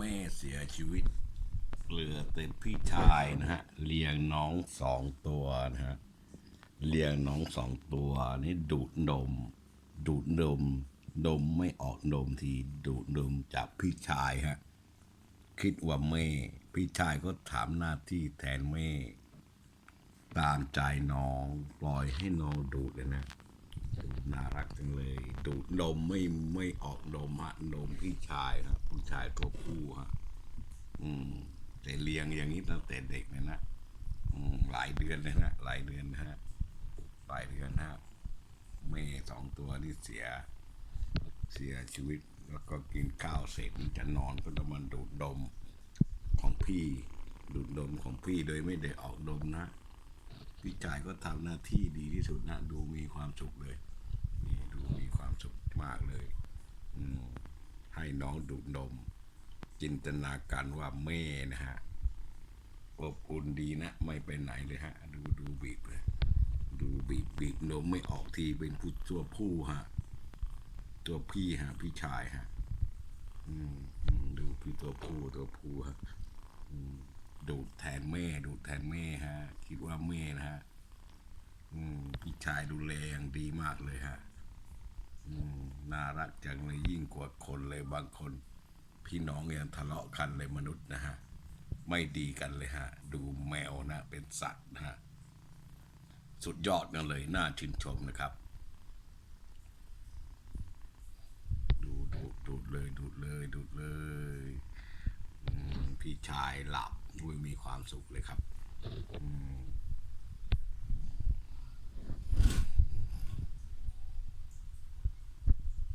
แม่เสียชีวิตเหลือแต่พี่ชายนะฮะเลี้ยงน้องสองตัวนะฮะเลี้ยงน้องสองตัวนี่ดูดนม ดูดนม นมไม่ออกนมทีดูดนมจากพี่ชายฮะคิดว่าแม่ พี่ชายก็ถามหน้าที่แทนแม่ ตามใจน้อง ปล่อยให้น้องดูดเลยนะ น่ารักจังเลย ดูดนมไม่ไม่ออกนมฮะนมพี่ชายฮะผู้ชายตัวผู้ฮะอืมแต่เลี้ยงอย่างนี้ตั้งแต่เด็กเลยนะอืมหลายเดือนเลยนะหลายเดือนนะฮะหลายเดือนนะฮะแม่สองตัวนี่เสีย เสียชีวิตแล้วก็กินข้าวเสร็จจะนอนก็ต้องมันดูดดมของพี่ ดูดดมของพี่โดยไม่ได้ออกดมนะพี่จ่ายก็ทำหน้าที่ดีที่สุดนะ ดูมีความสุขเลย นี่ดูมีความสุขมาก เลย อืมให้น้องดูดนม จินตนาการว่าแม่นะฮะอบอุ่นดีนะไม่ไปไหนเลยฮะ ดูดูบีบเลยดูบีบบีบนมไม่ออกทีเป็นผู้ตัวผู้ฮะ ตัวพี่ฮะ พี่ชายฮะ อืมดูพี่ตัวผู้ตัวผู้ฮะดูดแทนแม่ ดูดแทนแม่ฮะ คิดว่าแม่นะฮะ อืมพี่ชายดูแลอย่างดีมากเลยฮะ น่ารักจังเลยยิ่งกว่าคนเลยบางคน พี่น้องยังทะเลาะกันเลยมนุษย์นะฮะ ไม่ดีกันเลยฮะ ดูแมวนะเป็นสัตว์นะฮะ สุดยอดกันเลยน่าชื่นชมนะครับ ดูดูดูดเลยดูดเลยดูดเลยพี่ชายหลับด้วยมีความสุขเลยครับอืม